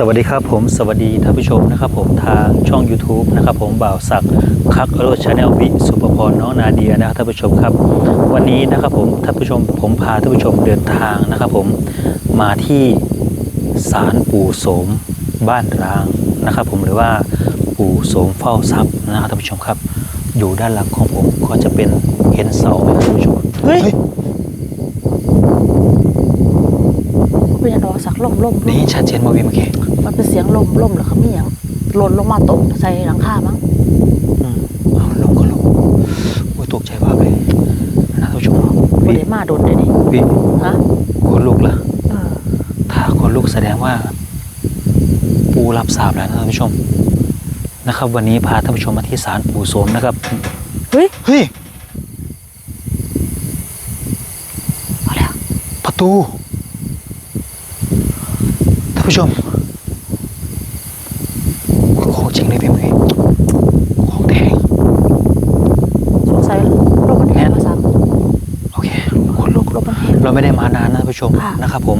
สวัสดีครับผมสวัสดีท่านผู้ชมนะครับผมทางช่อง YouTube นะครับผมบ่าวศักดิ์คักอโรชาแนลวิสุปพรน้องนาเดียนะครับท่านผู้ชมครับ วันนี้นะครับผมท่านผู้ชมผมพาท่านผู้ชมเดินทางนะครับผมมาที่ศาลปู่โสมบ้านร้างนะครับผมหรือว่าปู่โสมเฝ้าทรัพย์นะครับท่านผู้ชมครับ อยู่ด้านหลังของผมก็จะเป็นเห็นเสาไหมครับท่านผู้ชมเฮ้ยเป็นยังดอกสักล่มล่มได้ยินชัดเจนมาวิเมื่อกี้ มันเป็นเสียงล่มล่มเหรอครับมีอย่างหล่นลงมาตกใส่หลังคามั้งอืมเอาลงก็ลงโอ้ยตกใจมากเลยนะท่านผู้ชมบวิริมาโดนเลยนี่วิฮะคนลุกละเออถ้าคนลุกแสดงว่า ปูรับทราบแล้วนะท่านผู้ชมนะครับ วันนี้พาท่านผู้ชมมาที่ศาลปู่โสมนะครับเฮ้ยเฮ้ยเอาแล้วประตูท่านผู้ชมของจริงเลยพี่เมย์ของแท้ สงสัยลมมันแห้งมาสัก โอเคคนลุก ลมมันแห้ง เรา ไม่ได้มานานนะท่านผู้ชมค่ะนะครับผม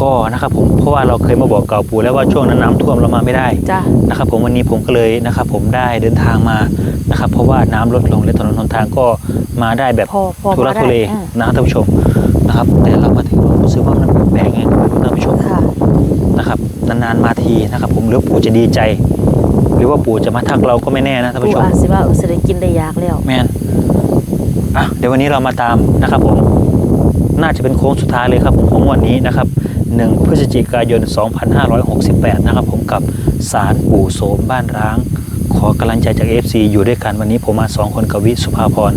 ก็นะครับผมเพราะว่าเราเคยมาบอกเก่าปู่แล้วว่าช่วงนั้นน้ำท่วมเรามาไม่ได้จ้านะครับผมวันนี้ผมก็เลยนะครับผมได้เดินทางมานะครับเพราะว่าน้ำลดลงและถนนหนทางก็มาได้แบบพอพอทุรักมาได้ทุเลอืมนะครับท่านผู้ชมนะครับ แต่เรามาถึงเรารู้สึกว่ามันแปลกไงท่านผู้ชมค่ะนะครับนานๆมาทีนะครับ ผมหรือปู่จะดีใจ หรือว่าปู่จะมาทักเราก็ไม่แน่นะท่านกูผู้ชมอาจสิว่าเออสิได้กินได้ยากแล้วแมนอะเดี๋ยววันนี้เรามาตามนะครับผม น่าจะเป็นโค้งสุดท้ายเลยครับผมของงวันนี้นะครับ 1 พฤศจิกายน 2568 นะครับผมกับศาลปู่โสมบ้านร้าง ขอกำลังใจจาก FC อยู่ด้วยกันวันนี้ผมมาสองคนกับวิสุภาพร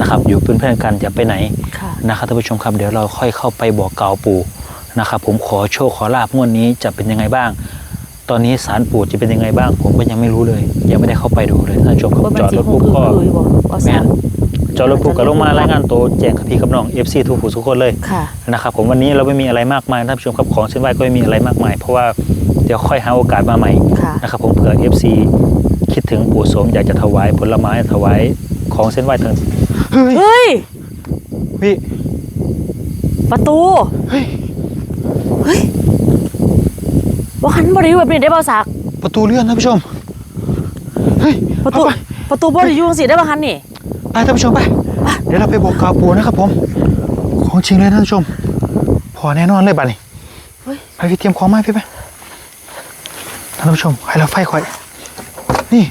นะครับ อยู่เป็นเพื่อนกันอย่าไปไหนค่ะนะครับท่านผู้ชมครับเดี๋ยวเราค่อยเข้าไปบอกกล่าวปู่นะครับผมขอโชคขอลาบงวดนี้จะเป็นยังไงบ้าง ตอนนี้สารปู่จะเป็นยังไงบ้าง ผมก็ยังไม่รู้เลย ยังไม่ได้เข้าไปดูเลยท่านผู้ชมครับว่ามันจอดสิรถคงปุ๊บคือก็คือบ่บ่แม สักนจอดรถปุ๊บก็ลงมารายงานตัวแจ้งกับพี่กับน้อง FC ทุกผู้ทุกคนเลยค่ะ นะครับผมวันนี้เราไม่มีอะไรมากมายท่านผู้ชมครับของเส้นไหว้ก็ไม่มีอะไรมากมาย เพราะว่าเดี๋ยวค่อยหาโอกาสมาใหม่ค่ะนะครับผมเผื่อ FC คิดถึงปู่โสมอยากจะถวายผลไม้ถวายของเส้นไหว้ต่างเฮ้ยเฮ้ย พี่ประตูเฮ้ยเฮ้ยว่าหันบริวแบบนี้ได้บ่สักประตูเลื่อนท่านผู้ชมเฮ้ยประตู เอาไป ประตูบริยูจังสิได้บ่หันนี่ ไปท่านผู้ชมไปเดี๋ยวเราไปบอกกล่าวปู่นะครับผม ของจริงเลยท่านผู้ชม พอแน่นอนเลยบัดนี้เฮ้ยไปพี่เตรียมของมาพี่ไปท่านผู้ชมให้เราไฟค่อย นี่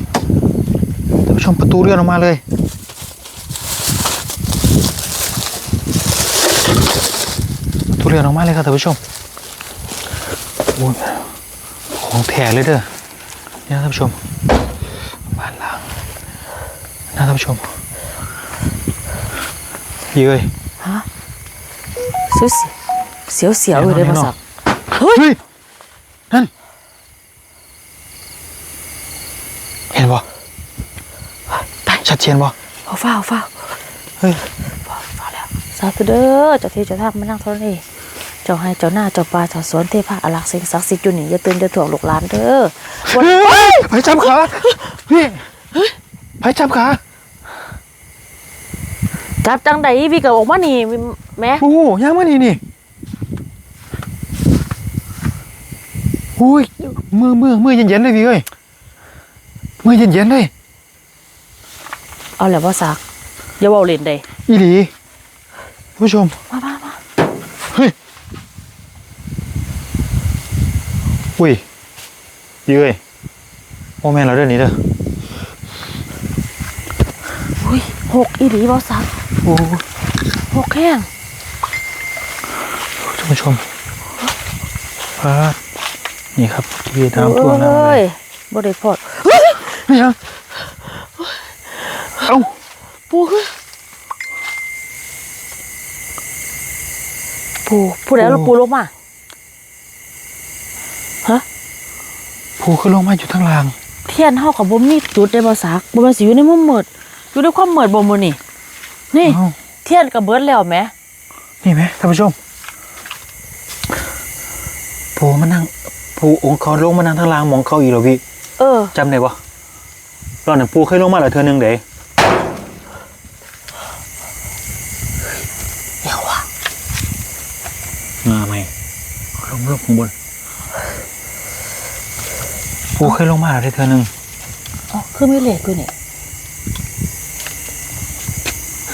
ท่านผู้ชมประตูเลื่อนออกมาเลยประตูเลื่อนออกมาเลยครับท่านผู้ชมโอ้ยของแท้เลยเด้อนี่นะท่านผู้ชมบ้านล้างนะท่านผู้ชม พี่เอ้ยฮะเสียวเสียวเสียวๆอยู่ได้บ่สักเฮ้ยนั่นเห็นบ่ไปชัดเจนบ่เอาฟ้าเอาฟ้าเฮ้ยฟ้าฟ้าแล้วสาธุเด้อเจ้าที่เจ้าทางมานั่งเท่านี้เจ้าให้เจ้าหน้าเจ้าป่าเจ้าสวนเทพะอารักษ์สิ่งศักดิ์สิทธิ์อยู่นี่อย่าตื่นอย่าถ่วงลูกหลานเด้อวันเฮ้ยไปจับขาพี่ไปจับขา จับจังใดพี่ก็ออกมานี่แม่โอ้โหยังมานี่นี่อุ้ยมือมือมือเย็นๆเลยพี่เอ้ยมือเย็นๆเลยเอาแหละบ่สักอย่าเว้าเล่นเด้อีหลีท่านผู้ชมมามามาเฮ้ยอุ้ยพี่เอ้ยโมแมนเราเดินนี้เด้ออุ้ยหกอีหลีบ่สัก โอ้หแข้งท่านผู้ชมพาดนี่ครับที่น้ำท่วมน้ำเอ้เลยบ่ได้พอดไม่ยังเอ้าปูคือปูผู้ใดเอาปูลงมาผูขึ้นลงมาอยู่ทั้งราง เทียนเฮากับบ่มีจุดได้บ่สักบ่แม่นสิอยู่ในมุมมืดอยู่ในความมืดบ่มื้อนี่ นี่เอ้าเทียนก็เบิดแล้วแหมนี่ไหมท่านผู้ชมผูมานั่งผูองค์เขาลงมานั่งทั้งรางมองเขาอีกเหรอพี่เออจำได้ปะตอนนั้นปูเคยลงมาแล้วเธอหนึ่งเด้เดี๋ยวว่ะงาไหมลงลงข้างบนปูเคยลงมาได้เธอหนึ่งอ๋อคือไม่เหล็กกูนี่เฮ้ย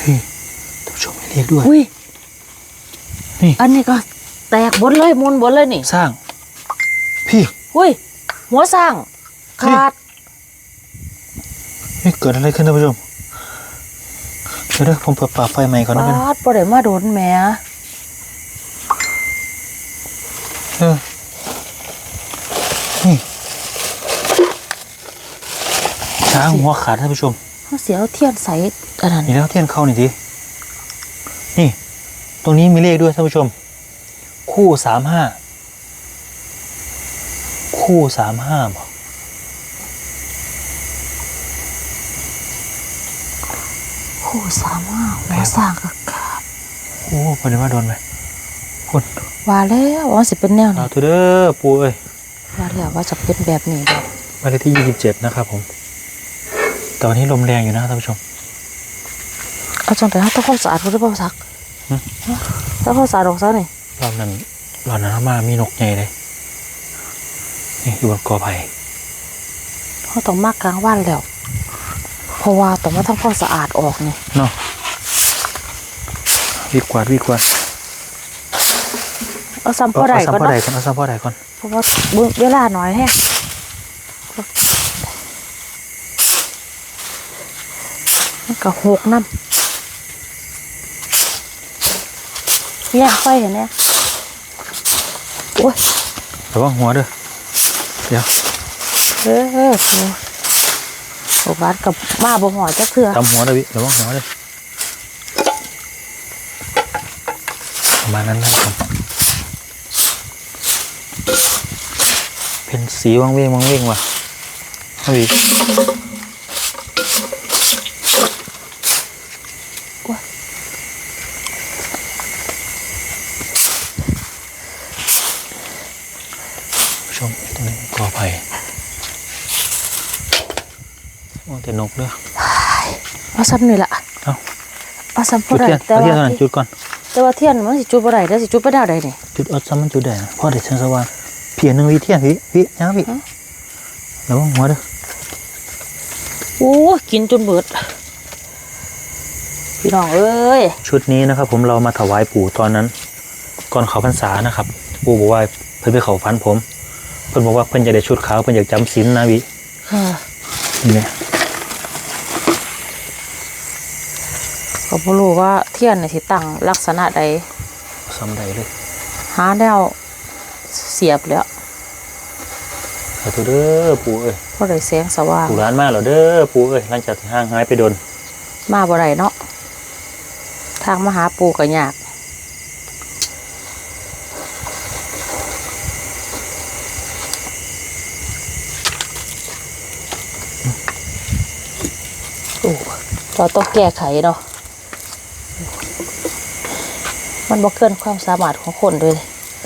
ท่านผู้ชมไม่เรียกด้วย อุ้ยนี่ อันนี้ก็แตกบนเลยมุนบนเลยนี่ สร้าง พี่อุ้ย หัวสร้าง ขาด นี่เกิดอะไรขึ้นท่านผู้ชม เดี๋ยวเดี๋ยวผมเปิดปากไฟใหม่ก่อนนะปากันดบ่ได้มาโดนแหม่เออนี่ช้างหัวขาดท่านผู้ชม เขาเสียเอาเทียนใส่อันนั้นนี่แล้วเทียนเข้าหน่อยดินี่ ตรงนี้มีเลขด้วยท่านผู้ชม คู่สามห้าคู่สามห้าบอกคู่สามห้าหัวสร้างก็ขาดโอ้พอดีว่าโดนไหมคนว่าแล้วว่าสิเป็นแนวเอานี้เถอะเด้อปูเอ้ยว่าแล้วว่าจะเป็นแบบนี้แบบหมายเลขที่ยี่สิบเจ็ดนะครับผม แต่วันนี้ลมแรงอยู่นะท่านผู้ชม เอาจังไปเฮาต้องความสะอาดบ่ได้บ่ซักหึฮะต้องความสะอาดออกซะนี่รอบนั้นรอบนั้นมามีนกใหญ่เลยนี่อยู่บนกอไผ่เฮาต้องมากกลางวันแล้ว เพราะว่าต้องมาทำความสะอาดออกนี่เนาะวิกวาดวิกวาดเอาซ้ำพอได้เอาก่อนซ้ำพ่อใดเนาะก่อนเอาซ้ำพ่อใดก่อนเพราะว่าเบิ่งเวลาน้อยแฮะ มันก็หกน้ำแย่งไฟเห็นไหมโอ้ยระวังหัวเด้อเดี๋ยวเออเออโอ้บาดกับมาบ่หอจักเถื่อตำหัวเด้อวิระวังหัวเด้อประมาณนั้นนะครับผมเป็นสีวังเวงวังเวงว่ะเอาวิผู้ชมตรงนี้กอไผ่โอ้ แต่นกเด้อเอาซ้ำนี่ล่ะเอาเอาซ้ำพจุอดได้เทียนแต่เอาเทียนว่าเท่านั้นจุดก่อนแต่ว่าเทียนมันสิจุดบ่ได้แล้วสิจุดไปแนวใดนี่จุดเอาซ้ำมันจุดได้นะพ่อเด็ดเชิงสว่างเพียนหนึ่งวิเทียนวิวิยังวิระวังหัวเด้อโอ้ยกินจนเบิดพี่น้องเอ้ยชุดนี้นะครับผมเรามาถวายปู่ตอนนั้น ก่อนเขาพรรษานะครับ ปู่บอกว่าเพิ่นไปเขาฟันผม เพิ่นบอกว่าเพิ่นจะได้ชุดขาวเพิ่นอยากจำศีลนะวิค่ะนี่ไหม ก็บ่รู้ว่าเทียนนี่สิตั้งลักษณะใดซ้ำใดเลยหาแนวเสียบแล้วขอโทษเด้อปู่เอ้ยบ่ได้แสงสว่างปู่ร้านมาแล้วเด้อปู่เอ้ยหลังจากที่ห่างหายไปโดนมาบ่ได้เนาะทางมาหาปู่ก็ยากโอ้เราต้องแก้ไขเนาะ มันบ่เกินความสามารถของคนด้วย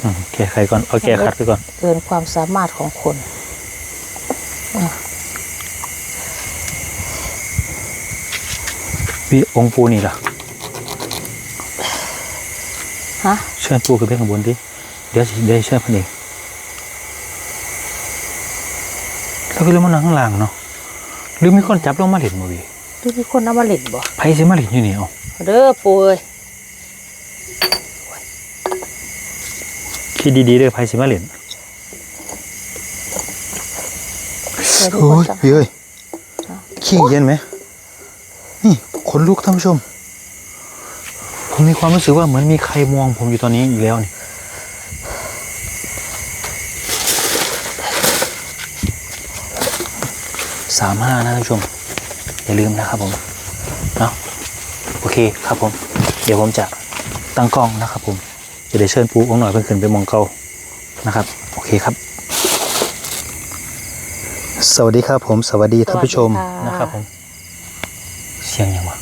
อืมแก้ไขก่อนเอาแก้ขัดไปก่อน เกินความสามารถของคนวิองค์ปู่นี่ล่ะฮะเชิญปู่ขึ้นไปข้างบนดิเดี๋ยวสิได้เชิญเพิ่นเองแล้วก็เลยมานั่งข้างล่างเนาะหรือมีคนจับลงมาเล่นบ่วิดูมีคนเอามาเล่นบ่ไผสิมาเล่นอยู่นี่เอาเด้อปู่เอ้ย คิดดีๆเด้อไผสิมาเล่นเดี๋ยวมีโอ้คนยจะพี่เอ้ยขี้เย็นไหมนี่ขนลุกท่านผู้ชม ผมมีความรู้สึกว่าเหมือนมีใครมองผมอยู่ตอนนี้อีกแล้วนี่สามห้านะท่านผู้ชม อย่าลืมนะครับผมเนาะโอเคครับผม เดี๋ยวผมจะตั้งกล้องนะครับผม จะได้เชิญปูองค์หน่อยเพิ่งขึ้นไปมองเกานะครับ โอเคครับ สวัสดีครับผม สวัสดีท่านผู้ชมนะครับผม เสียงยังวะ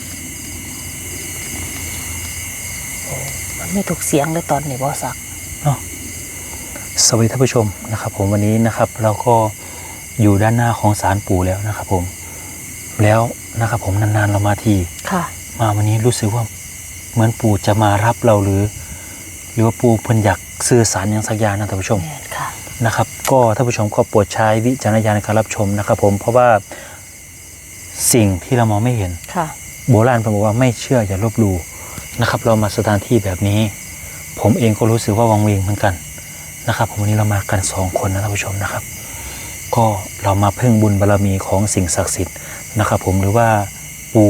มันไม่ถูกเสียงเลยตอนนี้บ่สัก สวัสดีท่านผู้ชมนะครับ ผมวันนี้นะครับ เราก็อยู่ด้านหน้าของศาลปู่แล้วนะครับ ผม แล้วนะครับ ผมนานๆเรามาที ค่ะ มาวันนี้รู้สึกว่าเหมือนปู่จะมารับเราหรือห รือว่าปู่เพิ่นอยากสื่อสารอย่างสักอย่างนะท่านผู้ชมแม่นค่ะนะครับก็ท่านผู้ชมก็โปรดใช้วิจารณญาณในการรับชมนะครับ ผมเพราะว่าสิ่งที่เรามองไม่เห็นค่ะโบราณบอกว่าไม่เชื่ออย่าลบหลู่นะครับ เรามาสถานที่แบบนี้ ผมเองก็รู้สึกว่าวังเวงเหมือนกันนะครับ ผมวันนี้เรามากันสองคนนะท่านผู้ชมนะครับ ก็เรามาพึ่งบุญบารรมีของสิ่งศักดิ์สิทธิ์นะครับ ผมหรือว่าปู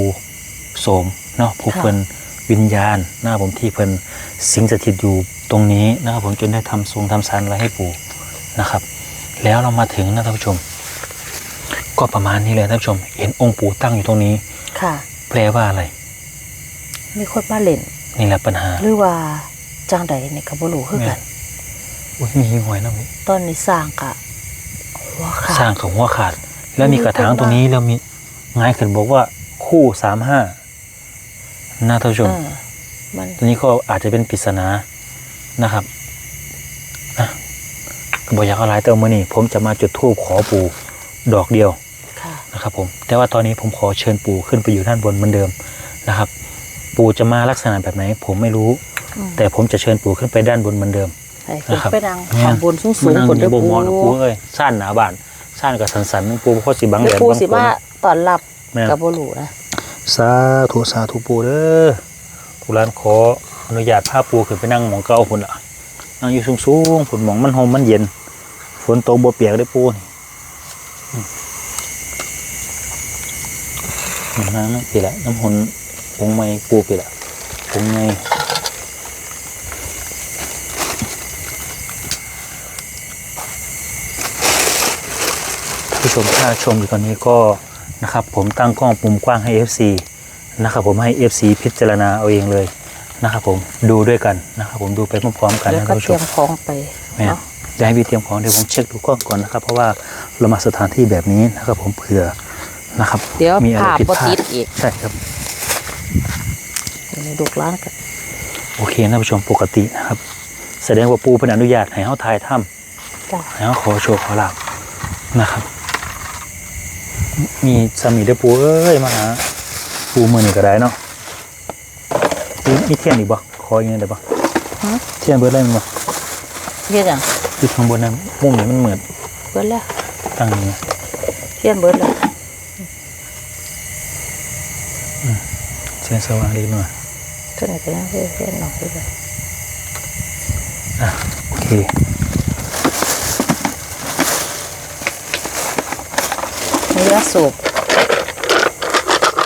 โสมเนาะผู้ค่ะเพิ่น วิญญาณนะครับผมที่เพิ่นสิงสถิตอยู่ตรงนี้นะครับผมจนได้ทำทรงทำสารไว้ให้ปู่นะครับ แล้วเรามาถึงนะท่านผู้ชม ก็ประมาณนี้เลยท่านผู้ชม เห็นองค์ปู่ตั้งอยู่ตรงนี้ ค่ะ แปลว่าอะไร มีคนมาเล่นนี่แหละปัญหา หรือว่าจังใดนี่ก็บ่รู้คือกันอุ้ยมีหิ้งหวยนะพี่ตอนนี้สร้างกะหัวขาดสร้างกับหัวขาด แล้วมีกระถางตรงนี้แล้วมีง่ายขึ้นบอกว่าคู่สามห้า น่าท่านผู้ชมเออมันตัวนี้ก็อาจจะเป็นปริศนานะครับอะก็บอกอยากอะไรแต่เมื่อนี้ผมจะมาจุดธูปขอปู่ดอกเดียวค่ะนะครับผม แต่ว่าตอนนี้ผมขอเชิญปู่ขึ้นไปอยู่ด้านบนเหมือนเดิมนะครับ ปู่จะมาลักษณะแบบไหน ผมไม่รู้อืมแต่ผมจะเชิญปู่ขึ้นไปด้านบนเหมือนเดิมให้ขึ้นนะครับไปนั่งข้างบนสูงมันนั่งๆบนอเด้อยู่บ่ปูหมอนปูเอ้ยซ่านหนาบานซ่านกับสันสันๆปูเพราะสิบังแดเดี๋ยวดปูบังสิฝนมาตอนรับแม่นก็บ่รู้นะ สาธุสาธุปูเด้อทุรานขออนุญาตพาปูขึ้นไปนั่งหมองเก่าพุ่นละนั่งอยู่สูงๆพุ่นหมองมันหอมมันเย็น ฝนตกบ่เปียกได้ปูนี่อืมน้ำนั่งปีละน้ำหนผงไม้ปูปีละผงไม้ผู้ชมถ้าชมอยู่ตอนนี้ก็ นะครับ ผมตั้งกล้องมุมกว้างให้ FC นะครับผมให้ FC พิจารณาเอาเองเลยนะครับผมดูด้วยกันนะครับผมดูไปพร้อมๆกันแล้วนะก็ท่านผู้เตชรียมมของไปแม่เนาะจะให้พี่เตรียมของเดี๋ยวผมเช็คดูกล้องก่อนนะครับ เพราะว่าเรามาสถานที่แบบนี้นะครับ ผมเผื่อนะครับเดี๋ยวมีอะไรภาพผิดบ่พลาติดดอีกใช่ครับอยู่ในดุกร้านกันโอเคนะท่านผู้ชมปกตินะครับ แสดงว่าปูเป็นอนุญาตให้เขาถ่ายถ้จ้ะำให้เขาขอโชว์ขอลาบนะครับ มีสามีได้อปูเอ้ยมาหาปูมือนี่ก็ได้เนาะมีมีเทียนอีกบ่ขออย่างนี้ได้บ่ฮะเทียนเบิร์ดอะไรมั้งบ่เฮ็ดหยังที่ข้างบนนั้นมุมนี้มันเหมือนเบิดแล้วตั้งอย่างนี้เทียนเบิดแล้วเทียนสว่างเล็กน้อยตัวนี้ก็ยังเทียนออกไปเลยอะโอเค มียาสูบ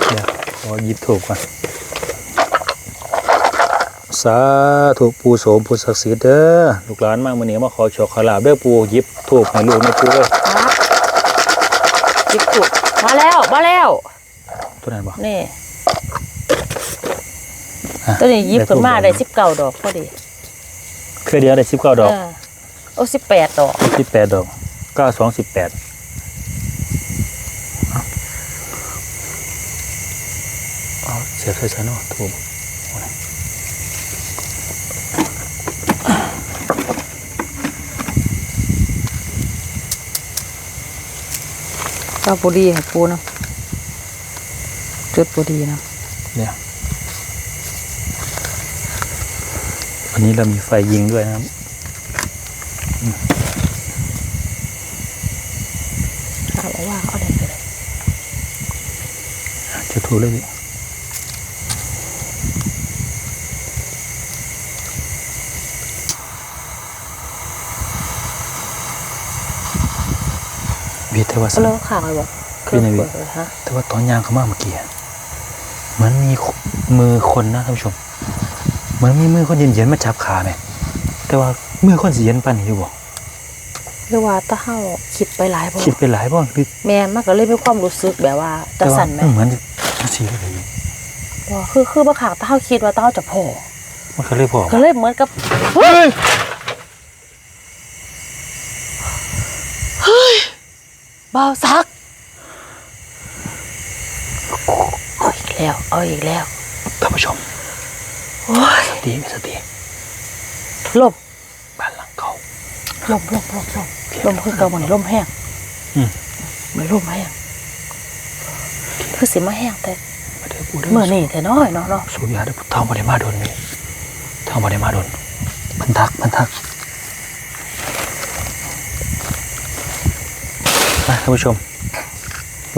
เดี๋ยวขอหยิบถูกก่อนสาธุปูโสมปูศักดิ์สิทธิ์เด้อลูกหลานมากมื่อนี้มาขอโชคขอลาบเด้อปูหยิบถูกให้ลูกในปูเด้อครับจิบจุกมาแล้ว มาแล้ว ตัวนั้นบ่นี่อะตัวนี้หยิบขึ้นมาได้ทูสิบเก้าดอกพอดีเครือเดียวได้สิบเก้าดอกเโอ้สิบแปดดอกสิบแปดดอกเก้าสองสิบแปด เอาเสียบใส่ใส่เนาะถูกก็บุรีให้ปูเนาะจุดบุรีเนาะเนี่ยวันนี้เรามีไฟยิงด้วยนะครับเอาไว้ว่าเอาได้ไปเลยจะถูกเลยดิ เบียดแต่ว่าเอาแล้วข้างไว้บอกขึ้นในวิเปิดเลยฮะแต่ว่าตอนยางเขามาเมื่อกี้อะเหมือนมีขมือคนนะท่านผู้ชมเหมือนมีมือคนเย็นๆมาจับขาไหมแต่ว่ามือคนสีเย็นปานนี้อยู่บ่หรือว่าตาเฮาคิดไปหลายบ่คิดไปหลายบ่หรือแม่นมันก็เลยมีความรู้สึกแบบว่าจัแต่งว่าสั่นไหมมันเหมือนจังสีเลยบ่คือคือบางครั้งตาเฮาคิดว่าตาเฮาจะโผล่มันก็เลยบอกก็เลยเหมือนกับเฮ้ยเฮ้ย บ่าวซักเอาอีกแล้ว เอาอีกแล้วท่านผู้ชมโอ้ยสติมีสติลมบ้านหลังเขาลมลมลมลมลมคือเก่าเหมือนลมแห้งอืมเหมือนลมแห้งคือสิมาแห้งแต่มาเด้อปูเด้เมื่อนี่แต่น้อยเนาะเนาะสูญญาเด้อเท่าบ่ได้มาโดนนี่เท่าบ่ได้มาโดนพันทักพันทัก มา ท่านผู้ชม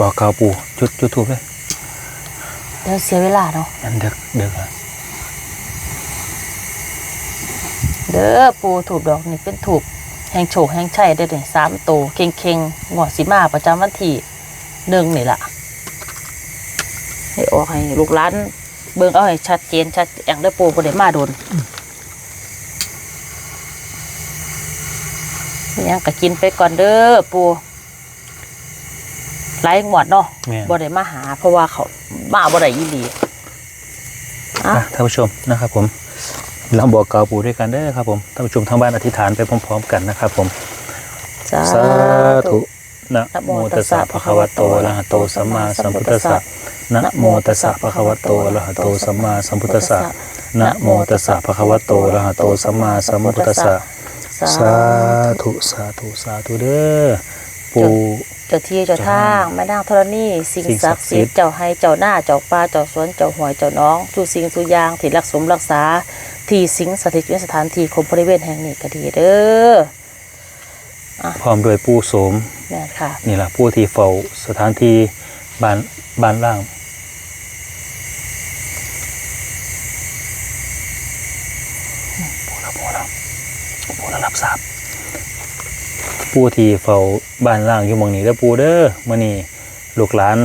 บอกกล่าวปู่จุดจุดทูบเลยเดี๋ยวเสียเวลาเนาะยันเด็กเด็กอะเด้อปูถูกดอกนี่เป็นถูกแห่งโฉกแห่งชัยได้อนี่สามโตวเข่งเข่งๆงอดสีมาประจำวันที่หนึ่งนี่ล่ะให้ออกให้ลูกหลานเบิ่งเอาให้ชัดเจนชัดแองได้อปูบ่ได้มาโดนมีหยังก็กินไปก่อนเด้อปู ไล่หมวดเนาะแม่น บ่ได้มาหา เพราะว่าเขามาบ่ได้ยี่หลีอะ อะท่านผู้ชมนะครับผมเราบอกกล่าวปู่ด้วยกันเด้อครับผมท่านผู้ชมทางบ้านอธิษฐานไปพร้อมๆกันนะครับผม สาธุนะโมตัสสะภะคะวะโตอะระหะโตสัมมาสัมพุทธัสสะนะโมตัสสะภะคะวะโตอะระหะโตสัมมาสัมพุทธัสสะนะโมตัสสะภะคะวะโตอะระหะโตสัมมาสัมพุทธัสสะสาธุสาธุสาธุเด้อปู่ เจ้าที่เจ้าทางแม่นางธรณีสิ่งสิ่งศัศักกดิ์ดิ์สิสิททธิ์ธิ์เจ้าให้เจ้าหน้าเจ้าป่าเจ้าสวนเจ้าหวยเจ้าน้องทุกสิ่งทุกอย่างที่รักสมรักษา ที่สิงสถิตอยู่ในสถานที่คมบริเวณแห่งนี้ก็ดีเด้อพร้อมด้วยปู่โสมแม่นค่ะนี่ล่ะผู้ที่เฝ้าสถานที่บ้านบ้านล่างปู่ละปู่ละปู่ละรับทราบ ผู้ที่เฝ้าบ้านล่างอยู่หมองนี้เด้อปู่เด้อมื้อนี้ลูกหลาน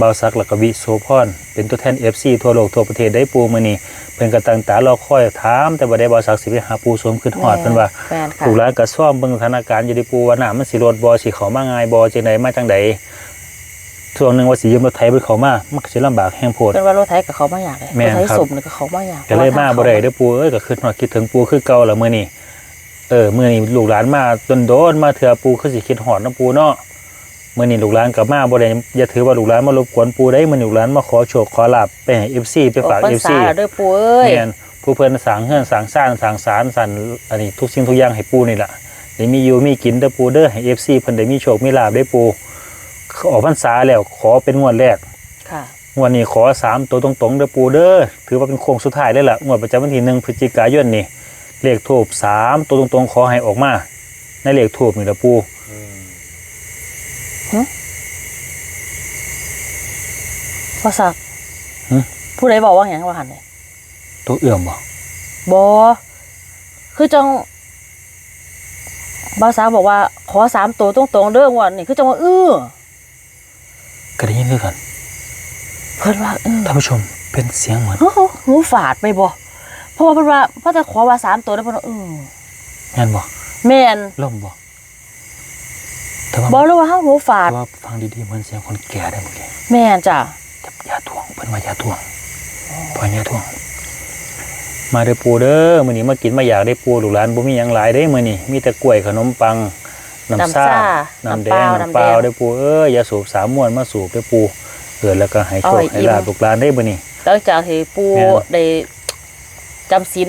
บ่าวซักและก็วิโสพรเป็นตัวแทน FC ทั่วโลกทั่วประเทศได้ปู่มื้อนี้เพิ่นก็ตั้งตารอคอยถาม แต่บ่ได้บ่าวซักสิไปหาปู่สวมขึ้นฮอดเพิ่นว่าแม่นค่ะ ลูกหลานก็ซ่อมเบิ่งสถานการณ์อยู่ในปูว่าน้ำมันสิลดบ่สิเข้ามาง่ายบ่จังไดมาจังไดช่วงหนึงว่าสิยืมรถไถเพิ่นเข้ามามันก็สิลำบากแฮงโพด เป็นว่ารถไถกับเขามาอยากเลยแม่รนถไถครับ สมนี่ก็เขามาอยากก็เลยมาบ่ได้เด้อปูเอ้ยก็คิดฮอดคิดถึงปูคือเก่าละมื้อนี้ เออมื้อนี้ลูกหลานมาโดนๆมาเถื่อปูคือสิคิดฮอดเนาะปูเนาะมื้อนี้ลูกหลานกลับมาบ่ได้อย่าถือว่าลูกหลานมารบกวนปูได้มื้อนี้ลูกหลานมาขอโชคขอลาบไปให้ FC ไปออกฝากพรร FC ษาแล้วเด้อปูเอ้ยแม่นผู้เพิ่นสร้างเฮือนสร้างซ่านสร้างศาลสั่นอันนี้ทุกสิ่งทุกอย่างให้ปูนี่ล่ะได้มีอยู่มีกินเด้อปูเด้อให้ FC เพิ่นได้มีโชคมีลาบได้ปูออกพรรษาแล้วขอเป็นงวดแรกค่ะงวดนี้ขอสามตัวตรงๆเด้อปูเด้อถือว่าเป็นโค้งสุดท้ายเลยล่ะงวดประจำวันที่หนึ่งพฤศจิกายนนี่ เลขทูบสามตัวตรงๆขอให้ออกมา ในเลขทูบนี่ละปูพ่อศักดิ์ผู้ใดบอกว่าอย่างว่าหันเลยตัวเอื่อมบ่บอคือจังบาวสาวบอกว่า ขอสามตัวตรงๆเด้องวันนี่คือจังว่าเออก็ได้ยินคือกัน เพิ่นว่าเออท่านผู้ชมเป็นเสียงเหมือนเฮ้ยหูฝาดไปบ่ เพราะว่าเพิ่นว่าเพ่อจะขอว่าสามตัวแล้วเพิ่นว่าเออแม่นบ่แม่นล่มบ่แต่ว่าบอกเลยว่าเฮาหูฝาดแต่ว่าฟังดีๆเหมือนเสียงคนแก่ได้เมื่อกี้แม่นจ้ะจับยาถ่วงเพิ่นว่ายาถ่วงพอยาถ่วง มาเด้อปูเด้อมื้อนี้มากินมาอยากได้ปูลูกหลานบ่มีหยังหลายเด้มื้อนี้มีแต่กล้วยขนมปังน้ำซ่าน้ำแดงน้ำเปล่าเด้อปูเอ้ยอย่าสูบสามม้วนมาสูบเด้อปูเกิดแล้วก็ให้โชคให้ลาบลูกหลานได้บ่นี่หลังจากที่ปู่แม่นได้ จำศีล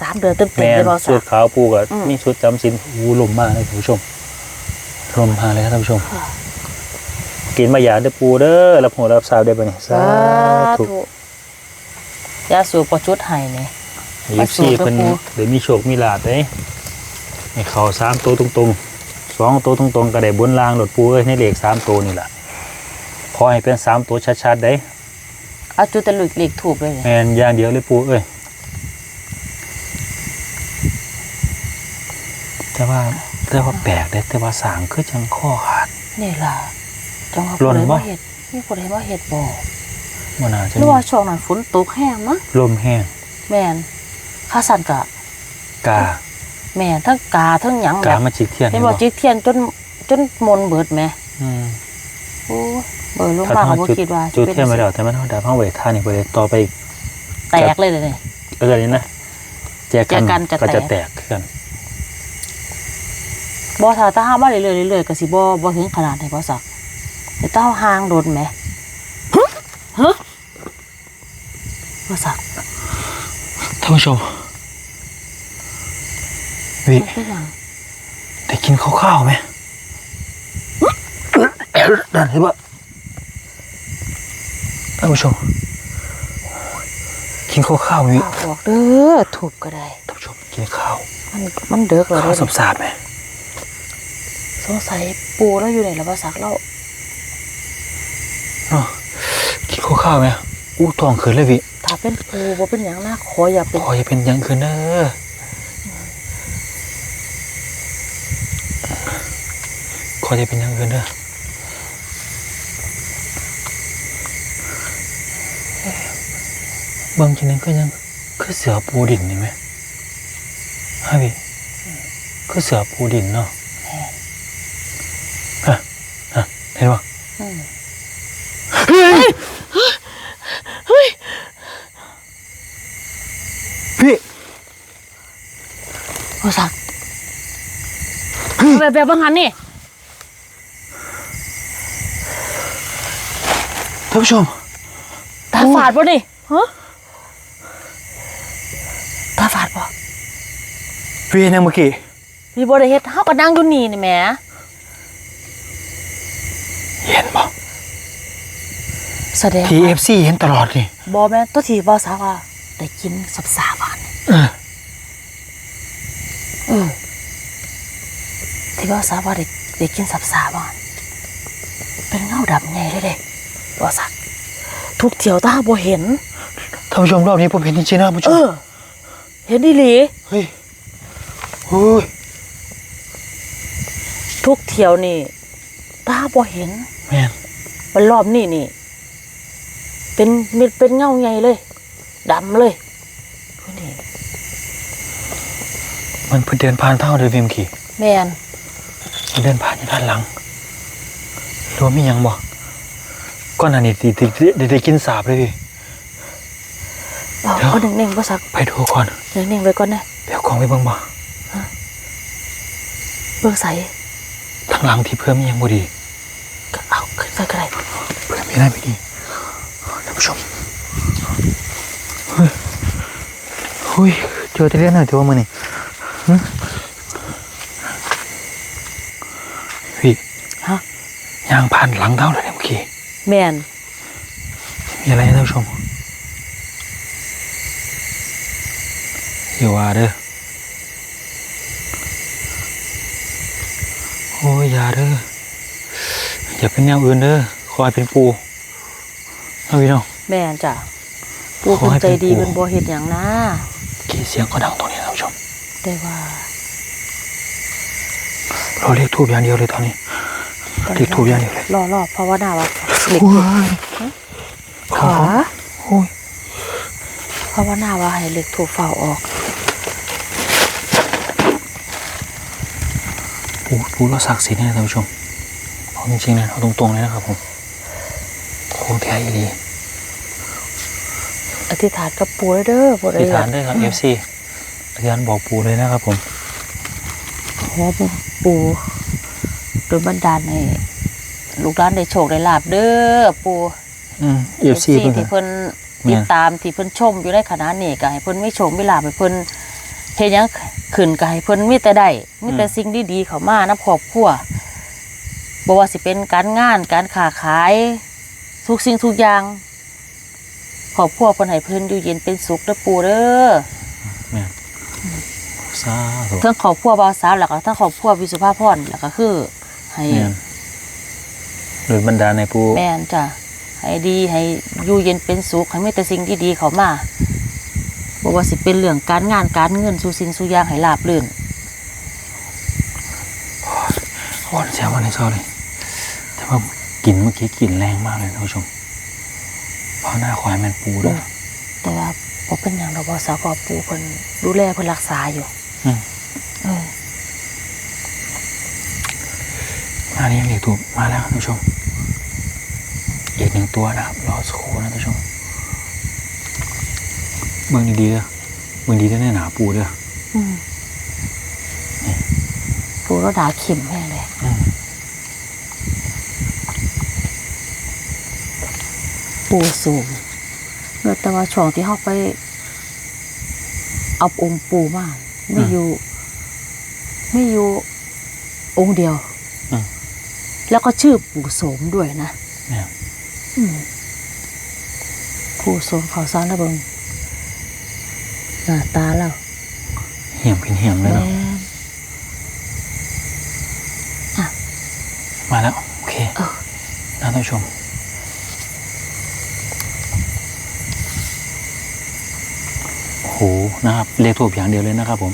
สามเดือนเต็มๆแม่เลยบ่สุสัดกขาวปูก็อืมมีชุดจำศีลอู้ลมมากเลยท่านผู้ชมลมมาเลยครับท่านผู้ชม กินมาอยากได้อปูเด้อรับหัวรับสาวได้บ่นี่สาสาธุธุยาสูบประจุดให้นี่ยิปซี่เพิ่นปูเดี๋ยวมีโชคมีลาภเด้ให้เขาสามตัวตรงๆสองตัวตรงๆก็ได้บนรางรถปูเอ้ยในเลขสามตัวนี่แหละขอให้เป็นสามตัวชัดๆได้เอาจุดแต่ลุกเล็กถูกเลยนี่แมนอย่างเดียวเลยปูเอ้ย แต่ว่าแต่ว่าแปลกเด้แต่ว่าสางคือจังข้อขาดนี่ล่ะจังว่าหล่ผู้นใดบ่มาเฮ็ดมีผู้ใดมาเฮ็ดบ่มันอาจจะหรือว่าช่วงนั้นฝนตกแห้งมั้งลมแห้งแม่นข้าสั่นกะกาแม่นทั้งกาทั้งหยังแบกาบมาจิกเทียนเห็นเห็นบ่บ่จิกเทียนจนจนมนต์เบิดแหมอืมโอ้เบิดลงถ้ามาทอก็ดบ่จุดคิดว่าจุดเทียนไปแล้วแต่มันเอาดาบห้องไว้ท่านี่ไปเลยต่อไปอีกแตกเลยเลยนี่เออนี่นะแจกกันแจกกันจะก็จะแตแตกกขึ้น บ่ถ้าถ้าหามาเรื่อยๆเรื่อยๆก็สิบ่บ่ถึงขนาดนี้บ่สักแต่ถ้าเอาห่างโดนแหมฮะบ่สักท่านผู้ชมวิมันคือหยังได้กินข้าวๆไหมนั่นเห็นปะท่านผู้ชมกินข้าวๆวิบอกเด้อถูกก็ได้ท่านผู้ชมกินข้าว มันมันเด้อแล้วข้าวเด้อสับสาบไหมส งสัยปูแล้วอยู่ไหนแล้วภาษาเราเนาะกินข้าวๆไหมอู้ท้องขึ้นเลยพี่ถ้าเป็นปูว่าเป็นอย่างน่าขออย่าเป็นขออย่าเป็นอยังคืนเด้อขออย่าเป็นอยังคืนเด้อเบางทีนึงก็ยังคือเสือปูดินนี่ไหมฮะพี่คือเสือปูดินเนาะฮะฮะเห็นปะ อืม พี่ ภาษา แบบแบบบางหันนี่ท่านผู้ชม ตาฝาดป่ะนี่ฮะตาฝาดป่ะพี่เห็นยังเมื่อกี้มีบริเฮ็ดเฮาก็นั่งอยู่นี่นี่แหมเห็นปะแสดงทีเอว่าฟซีเห็นตลอดนี่บอแม่นตัวที่บอสาว่าได้กินสับสาหวานเออเออ ที่บอสาว่าได้ได้กินสับสาหวานเป็นเงาดำใหญ่เลยเด้บอสักทุกเที่ยวตาบ่เห็นท่านผู้ชมรอบนี้ผมเห็นจริงๆนะท่านผู้ชเอมอเห็นดีหลีเฮ้ยโอ้ยทุกเที่ยวนี่ตาบ่เห็นแม่นมันรอบนี้นี่ เป็นมีเป็นเงาใหญ่เลยดำเลยนี่มันเพิ่งเดินผ่านเท่าเดินเวมขี่แมนมัน เดินผ่านอยู่ด้านหลังรวมมีหยังบ่ก้อนอันนี้ติดได้ได้กินสาบเลยพี่เอาเดี๋ยวเอาหนึ่งๆบอสักไปดูก่อนหนึ่งๆไว้ก่อนนะเดี๋ยวกองไปเบิ่งบ่เบิ่งใสทางหลังที่เพิ่มมีหยังบ่ดีก็เอาขึ้นใส่กระไรเพิ่มมีได้ไม่ดีท่านผู้ชมเฮ้ยเฮ้ยเจอแตะเลียนหน่อยเถอะว่ามื้อนี้หึพี่ ฮะ ยางผ่านหลังเท่าเลยเนี่ยเมื่อกี้แมนมีอะไรนะท่านผู้ชมอย่าว่าเด้อโอ้ยอย่าเด้ออย่าเป็นแนวอื่นเด้อขอให้เป็นปูเอาพี่น้องแมนจ้ะปูขอเพิ่นให้ใจเป็นดีปู่เพิ่นบ่เฮ็ดหยังนะกี่เสียงก็ดังตรงนี้นะท่านผู้ชม แต่ว่า เราเรียกทูบอย่างเดียวเลยตอนนี้ เรียกถูกอย่างเดียวเลยรอรอภาวนาว่าเหล็กโอ้ยขอโอ้ยภาวนาว่าให้เหล็กถูกเฝ้าออกปูปูเราศักดิ์สิทธิ์เนี่ยท่านผู้ชมเอาจริงๆนะเอาตรงๆเลยนะครับผมโค้งแท้อีหลีอธิษฐานกับปูเด้อบ่อได้ธิษฐานด้วยครับ FC อธิษฐานบอกปูเลยนะครับผมขอปู โดยบันดาลให้ลูกหลานได้โชคได้ลาบเด้อปูอืม FC เพิ่งที่เพิ่นแม่นติดตามที่เพิ่นชมอยู่ในขณะนี้ก็ให้เพิ่นมีโชคมีลาภให้เพิ่นเฮ็ดหยังขึ้นก็ให้เพิ่นมีแต่ได้มีแต่สิ่งดีๆเข้ามานํครอบครัวบ่ว่าสิเป็นการงานการค้าขายทุกสิ่งทุกอย่างครอบครัวเพิ่นให้เพิ่นอยู่เย็นเป็นสุขเด้อปู่เด้อสาธุทั้งครอบครัวบ่าวสาวแล้วก็ทั้งครอบครัววิสุภาพรแล้วก็คือ ให้แม่นโดยบรรดาในปูแม่นจ้ะให้ดีให้อยู่เย็นเป็นสุขให้มีแต่สิ่งที่ดีเข้ามาบ่ว่าสิเป็นเรื่องการงานการเงินสู่สิ่งสู่อย่างให้ราบรื่นอ่อนเสียวันในซอเลยแต่ว่ากลิ่นเมื่อกี้กลิ่นแรงมากเลยท่านผู้ชมเพราะหน้าควายแมนปูด้วยแต่ว่าบ่เป็นหยังดอกบ่าวสาวก็ปู่เพิ่นดูแลเพิ่นรักษาอยู่ อืม เออ มานี่เรียกถูกมาแล้วท่านผู้ชม อีกหนึ่งตัวนะครับ รอสักครู่นะท่านผู้ชมเบิ่งดีๆเด้อเบิ่งดีได้แน่หนาปูเด้ออืมปู่ก็ด่าเข็มแม่เลยอืมปู่สูงเมื่อแต่ว่าช่วงที่เฮาไป เอาองค์ปู่มาไม่อยู่ ไม่อยู่องค์เดียวอืม แล้วก็ชื่อปู่โสมด้วยนะเนี่ยอืมปู่โสมเขาซ้อนระเบิงหน้าตาเราเหี่ยมเป็นเหี่ยมเลยแม่เนาะนอะมาแล้ว โอเคนะท่านผู้ชมโอ้โหนะครับเลขทูบอย่างเดียวเลยนะครับผม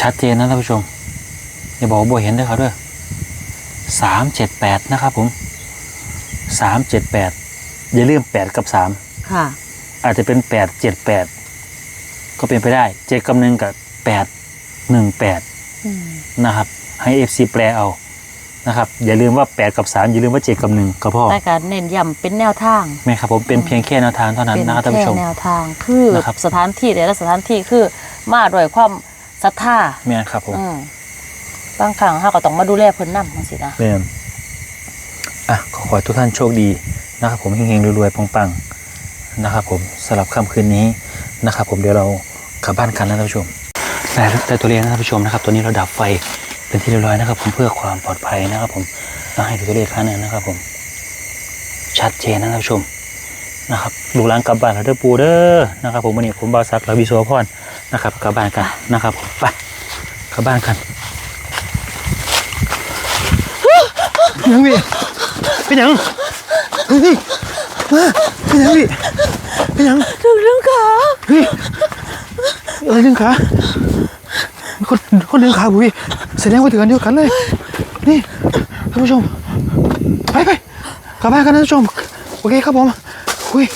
ชัดเจนนะท่านผู้ชม อย่าบอกว่าบ่เห็นด้วยครับเด้อ สามเจ็ดแปดนะครับผมสามเจ็ดแปดอย่าลืมแปดกับสามค่ะ อาจจะเป็นแปดเจ็ดแปดก็เป็นไปได้เจ็ดกับหนึ่งกับแปดหนึ่งแปดอืมนะครับ ให้ FC แปลเอานะครับ อย่าลืมว่า8กับ3อย่าลืมว่า7กับ1ก็พอแต่การเน้นย้ำเป็นแนวทาง แม่ครับผมเป็นเพียงแค่แนวทางเท่านั้นเป็นนะครับท่านแค่ผู้ชม แนวทางคือนะครับ สถานที่แต่ละสถานที่คือมาด้วยความศรัทธาแม่ครับผม อืม บางครั้งเราก็ต้องมาดูแลเพิ่นนำจังซี่นะแม่อะขอขอให้ทุกท่านโชคดีนะครับผมเฮงๆรวยๆปังๆนะครับผมสำหรับค่ำคืนนี้นะครับผมเดี๋ยวเรากลับบ้านกันนะท่านผู้ชมแต่แต่ตัวเลขนะท่านผู้ชมนะครับตัวนี้เราดับไฟเป็นที่เรียบร้อยนะครับ ผมเพื่อความปลอดภัยนะครับ ผมให้ดูตัวเลขครั้งนึงนะครับ ผม ชัดเจนนะท่านผู้ชมนะครับลูกหลานกลับบ้านแล้วเด้อปูเด้อนะครับ ผมวันนี้ผมบาวซักและวิศวพรนะครับกลับบ้านกันนะครับผมไปกลับบ้านกัน ยังพี่เป็นยังเฮ้ยมาเป็นยังพี่เป็นยังถึงเรื่องขาเฮ้ยอะไรดึงขาคนคนดึงขาบุยแสดงว่าถึงกันเดียวกันเลย นี่ท่านผู้ชมไปไปกลับบ้านกันนะท่านผู้ชมโอเคครับผมอุ้ย